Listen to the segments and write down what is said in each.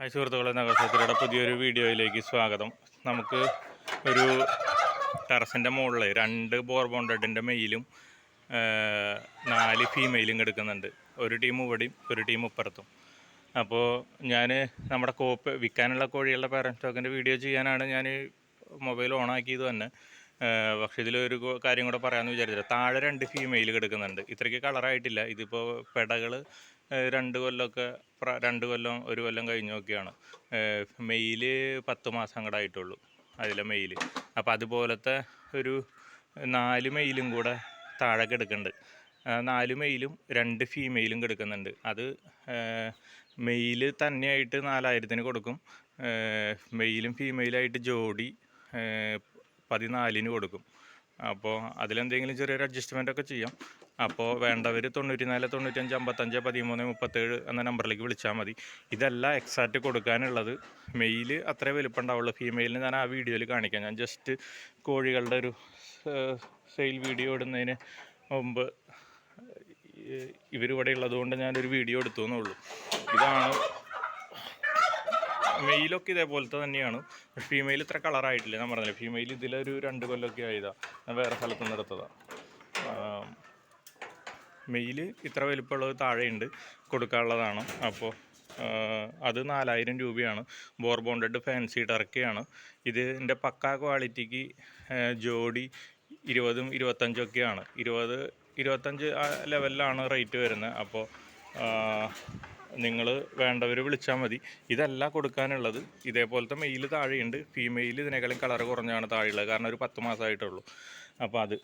Hi സുഹൃത്തുക്കളെ നഗരസഭയുടെ പുതിയൊരു വീഡിയോയിലേക്ക് സ്വാഗതം. നമുക്ക് ഒരു ടെറസിന്റെ മുകളിൽ രണ്ട് ബോർബോണ്ടഡിന്റെ മെയിലും നാല് ഫീമെയിലും കിടക്കുന്നുണ്ട്. ഒരു ടീം ഇവിടെയും ഒരു ടീം ഇപ്പുറത്തും. അപ്പോൾ ഞാൻ നമ്മുടെ കോപ്പ് വിൽക്കാനുള്ള കോഴികളുടെ പാരൻ സ്റ്റോക്കിന്റെ വീഡിയോ ചെയ്യാനാണ് ഞാൻ മൊബൈൽ ഓണാക്കിയത് തന്നെ. പക്ഷേ ഇതിലൊരു കാര്യം കൂടെ പറയാമെന്ന് വിചാരിച്ചില്ല. താഴെ രണ്ട് ഫീമെയിൽ കിടക്കുന്നുണ്ട്. ഇത്രയ്ക്ക് കളറായിട്ടില്ല ഇതിപ്പോൾ പെടകൾ രണ്ട് കൊല്ലമൊക്കെ രണ്ട് കൊല്ലം ഒരു കൊല്ലം കഴിഞ്ഞൊക്കെയാണ്. മെയിൽ പത്ത് മാസം കൂടെ ആയിട്ടുള്ളൂ അതിലെ മെയിൽ. അപ്പോൾ അതുപോലത്തെ ഒരു നാല് മെയിലും കൂടെ താഴെ കിടക്കുന്നുണ്ട്. നാല് മെയിലും രണ്ട് ഫീമെയിലും കിടക്കുന്നുണ്ട്. അത് മെയിൽ തന്നെയായിട്ട് നാലായിരത്തിന് കൊടുക്കും. മെയിലും ഫീമെയിലായിട്ട് ജോഡി പതിനാലിന് കൊടുക്കും. അപ്പോൾ അതിലെന്തെങ്കിലും ചെറിയൊരു അഡ്ജസ്റ്റ്മെന്റ് ഒക്കെ ചെയ്യാം. അപ്പോൾ വേണ്ടവർ തൊണ്ണൂറ്റി നാല് തൊണ്ണൂറ്റഞ്ച് അമ്പത്തഞ്ച് പതിമൂന്ന് മുപ്പത്തേഴ് എന്ന നമ്പറിലേക്ക് വിളിച്ചാൽ മതി. ഇതല്ല എക്സാക്റ്റ് കൊടുക്കാനുള്ളത്. മെയിൽ അത്രേ വലുപ്പം ഉണ്ടാവുള്ളൂ ഫീമെയിലിന് ഞാൻ ആ വീഡിയോയിൽ കാണിക്കാം. ഞാൻ ജസ്റ്റ് കോഴികളുടെ ഒരു സെയിൽ വീഡിയോ ഇടുന്നതിന് മുമ്പ് ഇവരിവിടെ ഉള്ളതുകൊണ്ട് ഞാനൊരു വീഡിയോ എടുത്തു എന്നുള്ളൂ ഇതാണ് മെയിലൊക്കെ ഇതേപോലത്തെ തന്നെയാണ്. ഫീമെയിൽ ഇത്ര കളറായിട്ടില്ല ഞാൻ പറഞ്ഞില്ല. ഫീമെയിൽ ഇതിലൊരു രണ്ട് കൊല്ലമൊക്കെ ആയതാ. ഞാൻ വേറെ സ്ഥലത്ത് നിന്ന് എടുത്തതാണ് മെയിൽ ഇത്ര വലിപ്പമുള്ളത് താഴെയുണ്ട്. കൊടുക്കാനുള്ളതാണ്. അപ്പോൾ അത് നാലായിരം രൂപയാണ്. ബോർ ബോണ്ടഡ് ഫാൻസി ടർക്കിയാണ്. ഇതിന്റെ പക്ക ക്വാളിറ്റിക്ക് ജോഡി ഇരുപതും ഇരുപത്തഞ്ചും ഒക്കെയാണ്. ഇരുപത് ഇരുപത്തഞ്ച് ലെവലിലാണ് റേറ്റ് വരുന്നത്. അപ്പോൾ നിങ്ങൾ വേണ്ടവർ വിളിച്ചാൽ മതി. ഇതല്ല കൊടുക്കാനുള്ളത്. ഇതേപോലത്തെ മെയിൽ താഴെയുണ്ട്. ഫീമെയിൽ ഇതിനേക്കാളും കളർ കുറഞ്ഞാണ് താഴെയുള്ളത്. കാരണം ഒരു പത്ത് മാസമായിട്ടുള്ളൂ അപ്പോൾ അത്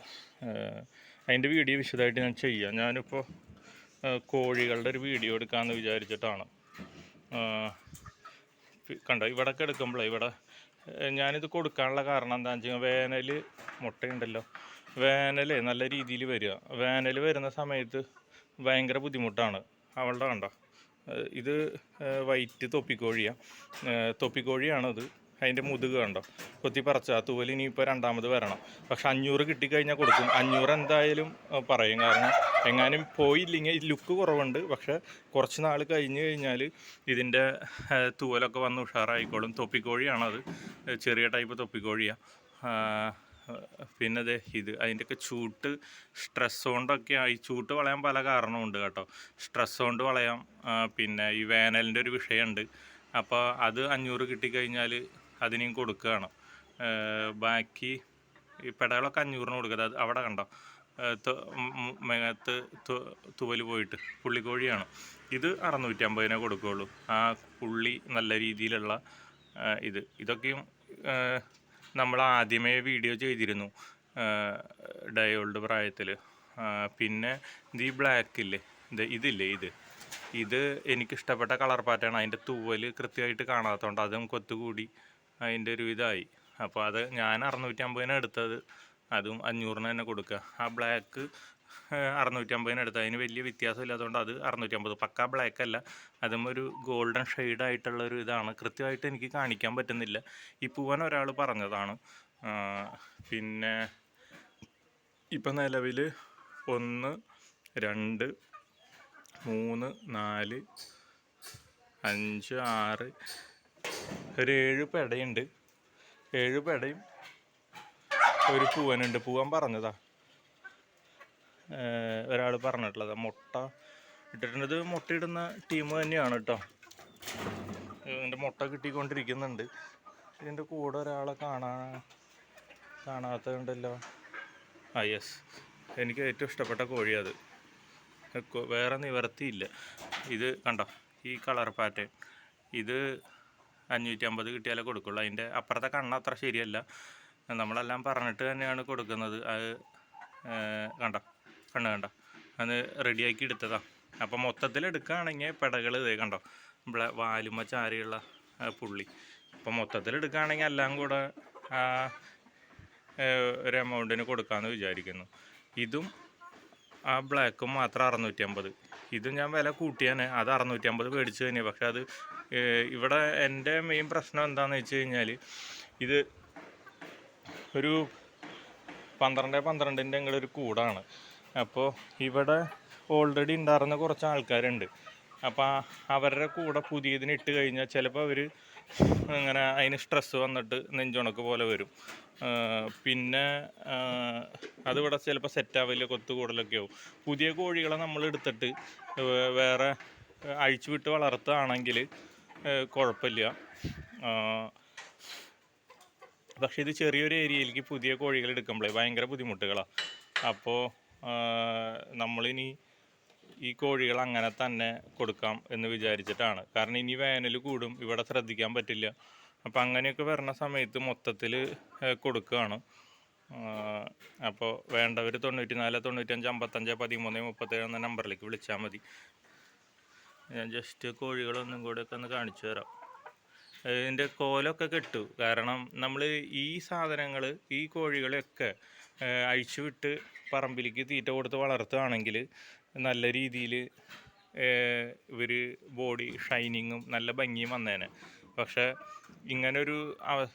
അതിന്റെ വീഡിയോ വിശദമായിട്ട് ഞാൻ ചെയ്യാം. ഞാനിപ്പോൾ കോഴികളുടെ ഒരു വീഡിയോ എടുക്കാമെന്ന് വിചാരിച്ചിട്ടാണ്. കണ്ടോ? ഇവിടെയൊക്കെ എടുക്കുമ്പോൾ ഇവിടെ ഞാനിത് കൊടുക്കാനുള്ള കാരണം എന്താണെന്ന് വെച്ചാൽ വേനൽ മുട്ടയുണ്ടല്ലോ. വേനൽ നല്ല രീതിയിൽ വരിക. വേനൽ വരുന്ന സമയത്ത് ഭയങ്കര ബുദ്ധിമുട്ടാണ്. അവളുടെ കണ്ടോ? ഇത് വൈറ്റ് തൊപ്പിക്കോഴിയാണ് തൊപ്പിക്കോഴിയാണത്. അതിന്റെ മുതുക് കണ്ടോ? കൊത്തി പറിച്ച. തൂവൽ ഇനിയിപ്പോൾ രണ്ടാമത് വരണം. പക്ഷെ അഞ്ഞൂറ് കിട്ടിക്കഴിഞ്ഞാൽ കൊടുക്കും. അഞ്ഞൂറ് എന്തായാലും പറയും. കാരണം എങ്ങാനും പോയില്ലെങ്കിൽ ലുക്ക് കുറവുണ്ട്. പക്ഷെ കുറച്ച് നാൾ കഴിഞ്ഞ് കഴിഞ്ഞാൽ ഇതിന്റെ തൂവലൊക്കെ വന്ന് ഉഷാറായിക്കോളും. തൊപ്പിക്കോഴിയാണത്. ചെറിയ ടൈപ്പ് തൊപ്പിക്കോഴിയാണ് പിന്നെ അതെ ഇത് അതിന്റെയൊക്കെ ചൂട്ട് സ്ട്രെസ് കൊണ്ടൊക്കെ ഈ ചൂട്ട് വളയാൻ പല കാരണമുണ്ട് കേട്ടോ. സ്ട്രെസ് കൊണ്ട് വളയാം. പിന്നെ ഈ വേനലിന്റെ ഒരു വിഷയമുണ്ട്. അപ്പോൾ അത് അഞ്ഞൂറ് കിട്ടിക്കഴിഞ്ഞാൽ അതിനെയും കൊടുക്കുകയാണ്. ബാക്കി ഈ പെടകളൊക്കെ അഞ്ഞൂറിന് കൊടുക്കുക. അത് അവിടെ കണ്ടോ? മേഘത്ത് തു- തുവൽ പോയിട്ട് പുള്ളിക്കോഴിയാണ്. ഇത് അറുന്നൂറ്റമ്പതിനെ കൊടുക്കുകയുള്ളൂ. ആ പുള്ളി നല്ല രീതിയിലുള്ള ഇത്. ഇതൊക്കെയും നമ്മൾ ആദ്യമേ വീഡിയോ ചെയ്തിരുന്നു ഡയോൾഡ് പ്രായത്തിൽ പിന്നെ ദി ഈ ബ്ലാക്ക് ഇല്ലേ ഇത് ഇതില്ലേ ഇത്? ഇത് എനിക്കിഷ്ടപ്പെട്ട കളർ പാറ്റേൺ അതിന്റെ തൂവൽ കൃത്യമായിട്ട് കാണാത്തതുകൊണ്ട് അതും കൊത്തുകൂടി അതിന്റെ ഒരു ഇതായി. അപ്പോൾ അത് ഞാൻ അറുന്നൂറ്റമ്പതിന് എടുത്തത്. അതും അഞ്ഞൂറിന് തന്നെ കൊടുക്കുക. ആ ബ്ലാക്ക് അറുന്നൂറ്റമ്പതിന് എടുത്തത്. അതിന് വലിയ വ്യത്യാസം ഇല്ലാത്തതുകൊണ്ട് അത് അറുന്നൂറ്റമ്പത്. പക്ക ബ്ലാക്ക് അല്ല. അതും ഒരു ഗോൾഡൻ ഷെയ്ഡായിട്ടുള്ള ഒരു ഇതാണ്. കൃത്യമായിട്ട് എനിക്ക് കാണിക്കാൻ പറ്റുന്നില്ല. ഈ പൂവൻ ഒരാൾ പറഞ്ഞതാണ്. പിന്നെ ഇപ്പം നിലവിൽ ഒന്ന് രണ്ട് മൂന്ന് നാല് അഞ്ച് ആറ് ഒരു ഏഴ് പെടയുണ്ട്. ഏഴ് പെടയും ഒരു പൂവനുണ്ട്. പൂവൻ പറഞ്ഞതാ. ഒരാൾ പറഞ്ഞിട്ടുള്ളത്. മുട്ട ഇട്ടിട്ടുണ്ട്. ഇത് മുട്ടയിടുന്ന ടീം തന്നെയാണ് കേട്ടോ. ഇതിന്റെ മുട്ട കിട്ടിക്കൊണ്ടിരിക്കുന്നുണ്ട്. ഇതിന്റെ കൂടെ ഒരാളെ കാണാ കാണാത്തതുണ്ടല്ലോ. ആ യെസ് എനിക്ക് ഏറ്റവും ഇഷ്ടപ്പെട്ട കോഴി അത് വേറെ നിവർത്തിയില്ല. ഇത് കണ്ടോ? ഈ കളർ പാറ്റേൺ. ഇത് അഞ്ഞൂറ്റി അമ്പത് കിട്ടിയാലേ കൊടുക്കുള്ളൂ. അതിന്റെ അപ്പുറത്തെ കണ്ണ അത്ര ശരിയല്ല. നമ്മളെല്ലാം പറഞ്ഞിട്ട് തന്നെയാണ് കൊടുക്കുന്നത്. അത് ഏർ, കണ്ടോ കണ്ടോ? അത് റെഡിയാക്കി എടുത്തതാ. അപ്പം മൊത്തത്തിൽ എടുക്കുകയാണെങ്കിൽ പെടകൾ ഇതേ കണ്ടോ? നമ്മളെ വാലുമ ചാരിയുള്ള പുള്ളി. അപ്പം മൊത്തത്തിൽ എടുക്കുകയാണെങ്കിൽ എല്ലാം കൂടെ ഒരു എമൗണ്ടിന് കൊടുക്കാമെന്ന് വിചാരിക്കുന്നു. ഇതും ആ ബ്ലാക്കും മാത്രം അറുന്നൂറ്റി അമ്പത് ഇതും ഞാൻ വില കൂട്ടിയാണ്. അത് അറുന്നൂറ്റി അമ്പത് മേടിച്ചു തന്നെ പക്ഷെ അത് ഇവിടെ എന്റെ മെയിൻ പ്രശ്നം എന്താണെന്ന് വെച്ച് കഴിഞ്ഞാൽ ഇത് ഒരു പന്ത്രണ്ട് പന്ത്രണ്ടിന്റെ ഒരു കൂടാണ്. അപ്പോൾ ഇവിടെ ഓൾറെഡി ഉണ്ടായിരുന്ന കുറച്ച് ആൾക്കാരുണ്ട്. അപ്പോൾ അവരുടെ കൂടെ പുതിയതിന് ഇട്ട് കഴിഞ്ഞാൽ ചിലപ്പോൾ അവർ അങ്ങനെ അതിന് സ്ട്രെസ്സ് വന്നിട്ട് നെഞ്ചുണക്ക് പോലെ വരും. പിന്നെ അതിവിടെ ചിലപ്പോൾ സെറ്റാവില്ല കൊത്തു കൂടലൊക്കെ ആവും. പുതിയ കോഴികളെ നമ്മൾ എടുത്തിട്ട് വേറെ അഴിച്ചു വിട്ട് വളർത്തുകയാണെങ്കിൽ കുഴപ്പമില്ല പക്ഷേ ഇത് ചെറിയൊരു ഏരിയയിലേക്ക് പുതിയ കോഴികൾ എടുക്കുമ്പോഴേ ഭയങ്കര ബുദ്ധിമുട്ടുകളാണ് അപ്പോൾ നമ്മളിനി ഈ കോഴികൾ അങ്ങനെ തന്നെ കൊടുക്കാം എന്ന് വിചാരിച്ചിട്ടാണ്. കാരണം ഇനി വേനൽ കൂടും ഇവിടെ ശ്രദ്ധിക്കാൻ പറ്റില്ല. അപ്പോൾ അങ്ങനെയൊക്കെ വരുന്ന സമയത്ത് മൊത്തത്തിൽ കൊടുക്കുകയാണ് അപ്പോൾ വേണ്ടവർ തൊണ്ണൂറ്റി നാല് തൊണ്ണൂറ്റഞ്ച് അമ്പത്തഞ്ച് പതിമൂന്ന് മുപ്പത്തേഴ് എന്ന നമ്പറിലേക്ക് വിളിച്ചാൽ മതി. ഞാൻ ജസ്റ്റ് കോഴികളൊന്നും കൂടെ ഒക്കെ ഒന്ന് കാണിച്ചു തരാം. ഇതിന്റെ കോലൊക്കെ കെട്ടു. കാരണം നമ്മൾ ഈ സാധനങ്ങൾ ഈ കോഴികളെയൊക്കെ അഴിച്ചുവിട്ട് അഴിച്ചു വിട്ട് പറമ്പിലേക്ക് തീറ്റ കൊടുത്ത് വളർത്തുകയാണെങ്കിൽ നല്ല രീതിയിൽ ഇവർ ബോഡി ഷൈനിങ്ങും നല്ല ഭംഗിയും വന്നേനെ. പക്ഷേ ഇങ്ങനൊരു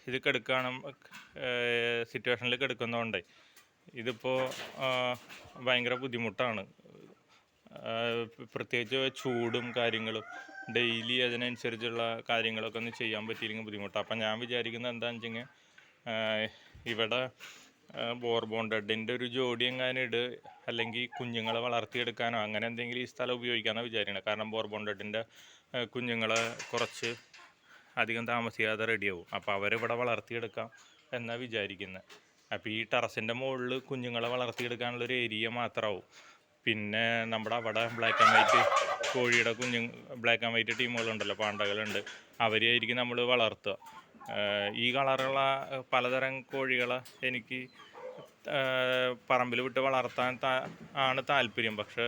ഇത് കെടുക്കുകയാണ് സിറ്റുവേഷനിൽ കെടുക്കുന്നതുകൊണ്ട് ഇതിപ്പോൾ ഭയങ്കര ബുദ്ധിമുട്ടാണ്. പ്രത്യേകിച്ച് ചൂടും കാര്യങ്ങളും ഡെയിലി അതിനനുസരിച്ചുള്ള കാര്യങ്ങളൊക്കെ ഒന്ന് ചെയ്യാൻ പറ്റിയില്ലെങ്കിൽ ബുദ്ധിമുട്ടാണ് അപ്പം ഞാൻ വിചാരിക്കുന്നത് എന്താണെന്ന് വെച്ചെങ്കിൽ ഇവിടെ ബോർ ബോർബോണ്ടഡിന്റെ ഒരു ജോഡി എങ്ങാനും ഇട് അല്ലെങ്കിൽ കുഞ്ഞുങ്ങളെ വളർത്തിയെടുക്കാനോ അങ്ങനെ എന്തെങ്കിലും ഈ സ്ഥലം ഉപയോഗിക്കാനാണ് വിചാരിക്കുന്നത്. കാരണം ബോർ ബോർബോണ്ടഡിന്റെ കുഞ്ഞുങ്ങളെ കുറച്ച് അധികം താമസിയാതെ റെഡിയാവും അപ്പോൾ അവരിവിടെ വളർത്തിയെടുക്കാം എന്നാണ് വിചാരിക്കുന്നത്. അപ്പോൾ ഈ ടെറസിന്റെ മുകളിൽ കുഞ്ഞുങ്ങളെ വളർത്തിയെടുക്കാനുള്ള ഒരു ഏരിയ മാത്രമാവും. പിന്നെ നമ്മുടെ അവിടെ ബ്ലാക്ക് ആൻഡ് വൈറ്റ് കോഴിയുടെ കുഞ്ഞു ബ്ലാക്ക് ആൻഡ് വൈറ്റ് ടീമുകളുണ്ടല്ലോ പാണ്ടകളുണ്ട്. അവരെയായിരിക്കും നമ്മൾ വളർത്തുക. ഈ കളറുള്ള പലതരം കോഴികളെ എനിക്ക് പറമ്പിൽ വിട്ട് വളർത്താൻ ആണ് താല്പര്യം. പക്ഷെ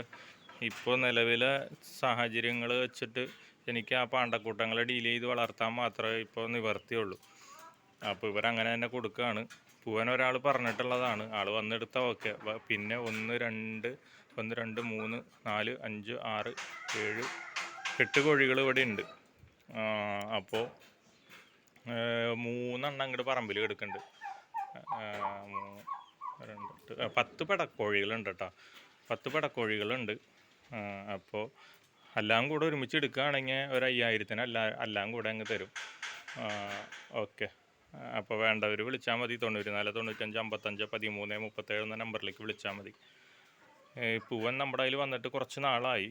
ഇപ്പോൾ നിലവിലെ സാഹചര്യങ്ങൾ വെച്ചിട്ട് എനിക്ക് ആ പാണ്ടക്കൂട്ടങ്ങളെ ഡീൽ ചെയ്ത് വളർത്താൻ മാത്രമേ ഇപ്പോൾ നിവർത്തിയുള്ളൂ. അപ്പോൾ ഇവരങ്ങനെ തന്നെ കൊടുക്കുകയാണ് പൂവൻ ഒരാൾ പറഞ്ഞിട്ടുള്ളതാണ്. ആൾ വന്നെടുത്ത ഓക്കെ പിന്നെ ഒന്ന് രണ്ട് ഒന്ന് രണ്ട് മൂന്ന് നാല് അഞ്ച് ആറ് ഏഴ് എട്ട് കോഴികൾ ഇവിടെ ഉണ്ട്. അപ്പോൾ മൂന്നെണ്ണം അങ്ങോട്ട് പറമ്പിൽ കിടക്കുന്നുണ്ട് രണ്ട് പത്ത് പെടക്കോഴികളുണ്ട് കേട്ടോ പത്ത് പെടക്കോഴികളുണ്ട്. അപ്പോൾ എല്ലാം കൂടെ ഒരുമിച്ച് എടുക്കുകയാണെങ്കിൽ ഒരു അയ്യായിരത്തിന് എല്ലാ എല്ലാം കൂടെ അങ്ങ് തരും. ഓക്കെ അപ്പോൾ വേണ്ടവർ വിളിച്ചാൽ മതി. തൊണ്ണൂറ്റി നാല് തൊണ്ണൂറ്റഞ്ച് അമ്പത്തഞ്ച് പതിമൂന്ന് മുപ്പത്തേഴ് എന്ന നമ്പറിലേക്ക് വിളിച്ചാൽ മതി. പൂവൻ നമ്മുടെ കയ്യിൽ വന്നിട്ട് കുറച്ച് നാളായി.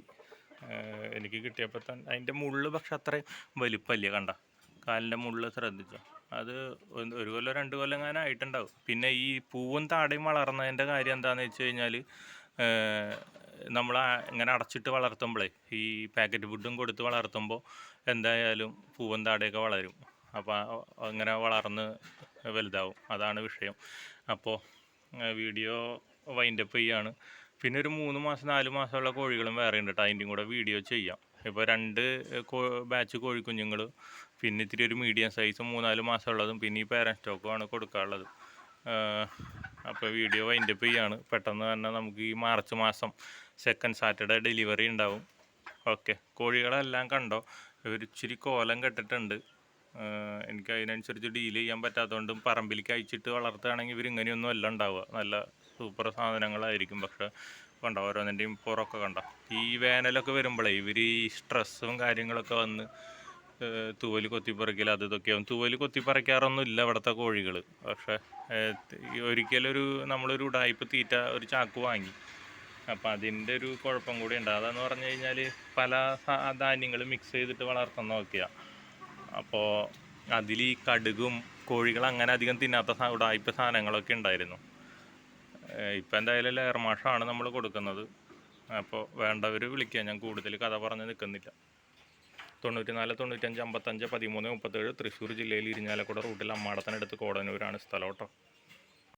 എനിക്ക് കിട്ടിയപ്പോൾ തന്നെ അതിന്റെ മുള്ള് പക്ഷെ അത്രയും വലിപ്പമില്ല കണ്ട. കാലിന്റെ മുള്ള് ശ്രദ്ധിച്ചോ. അത് ഒരു കൊല്ലം രണ്ട് കൊല്ലം അങ്ങനെ ആയിട്ടുണ്ടാവും. പിന്നെ ഈ പൂവും താടയും വളർന്നതിന്റെ കാര്യം എന്താണെന്ന് വെച്ച് കഴിഞ്ഞാൽ നമ്മൾ ഇങ്ങനെ അടച്ചിട്ട് വളർത്തുമ്പോഴേ ഈ പാക്കറ്റ് ഫുഡും കൊടുത്ത് വളർത്തുമ്പോൾ എന്തായാലും പൂവും താടയൊക്കെ വളരും. അപ്പോൾ അങ്ങനെ വളർന്ന് വലുതാവും. അതാണ് വിഷയം. അപ്പോൾ വീഡിയോ വൈൻഡപ്പ് ചെയ്യാണ്. പിന്നെ ഒരു മൂന്ന് മാസം നാല് മാസമുള്ള കോഴികളും വേറെ ഉണ്ട് കേട്ടോ അതിന്റെയും കൂടെ വീഡിയോ ചെയ്യാം. ഇപ്പോൾ രണ്ട് ബാച്ച് കോഴിക്കുഞ്ഞുങ്ങൾ പിന്നെ ഇത്തിരി ഒരു മീഡിയം സൈസ് മൂന്നാൽ മാസമുള്ളതും പിന്നെ ഈ പേരൻ സ്റ്റോക്കുമാണ് കൊടുക്കാനുള്ളത് അപ്പോൾ വീഡിയോ വൈൻഡപ്പ് ചെയ്യാണ്. പെട്ടെന്ന് തന്നെ നമുക്ക് ഈ മാർച്ച് മാസം സെക്കൻഡ് സാറ്റർഡേ ഡെലിവറി ഉണ്ടാവും. ഓക്കെ. കോഴികളെല്ലാം കണ്ടോ? ഒരു ഇച്ചിരി കോലം കെട്ടിട്ടുണ്ട്. എനിക്ക് അതിനനുസരിച്ച് ഡീൽ ചെയ്യാൻ പറ്റാത്തതുകൊണ്ടും പറമ്പിലേക്ക് അയച്ചിട്ട് വളർത്തുകയാണെങ്കിൽ ഇവർ ഇങ്ങനെയൊന്നും അല്ല ഉണ്ടാവുക. നല്ല സൂപ്പർ സാധനങ്ങളായിരിക്കും. പക്ഷെ കണ്ട ഓരോന്നിന്റെയും പുറമൊക്കെ കണ്ട? ഈ വേനലൊക്കെ വരുമ്പോഴേ ഇവർ ഈ സ്ട്രെസ്സും കാര്യങ്ങളൊക്കെ വന്ന് തൂവൽ കൊത്തിപ്പറിക്കൽ അത് ഇതൊക്കെയാവും തൂവൽ കൊത്തിപ്പറിക്കാറൊന്നും ഇല്ല ഇവിടുത്തെ കോഴികൾ പക്ഷേ ഒരിക്കലൊരു നമ്മളൊരു ഉടായ്പ തീറ്റ ഒരു ചാക്ക് വാങ്ങി. അപ്പം അതിന്റെ ഒരു കുഴപ്പം കൂടി ഉണ്ട് അതെന്ന് പറഞ്ഞു കഴിഞ്ഞാൽ പല ധാന്യങ്ങൾ മിക്സ് ചെയ്തിട്ട് വളർത്തുന്നതൊക്കെയാണ് അപ്പോൾ അതിൽ ഈ കടുകും കോഴികൾ അങ്ങനെ അധികം തിന്നാത്ത ഉടായ്പ സാധനങ്ങളൊക്കെ ഉണ്ടായിരുന്നു. ഇപ്പം എന്തായാലും ലെയർ മാഷാണ് നമ്മൾ കൊടുക്കുന്നത്. അപ്പോൾ വേണ്ടവർ വിളിക്കുക ഞാൻ കൂടുതൽ കഥ പറഞ്ഞ് നിൽക്കുന്നില്ല. തൊണ്ണൂറ്റി നാല് തൊണ്ണൂറ്റഞ്ച് അമ്പത്തഞ്ച് പതിമൂന്ന് മുപ്പത്തേഴ് തൃശ്ശൂർ ജില്ലയിൽ ഇരിഞ്ഞാലക്കുട റൂട്ടിൽ അമ്മാടത്തിനടുത്ത് കോടനൂരാണ് സ്ഥലം കേട്ടോ.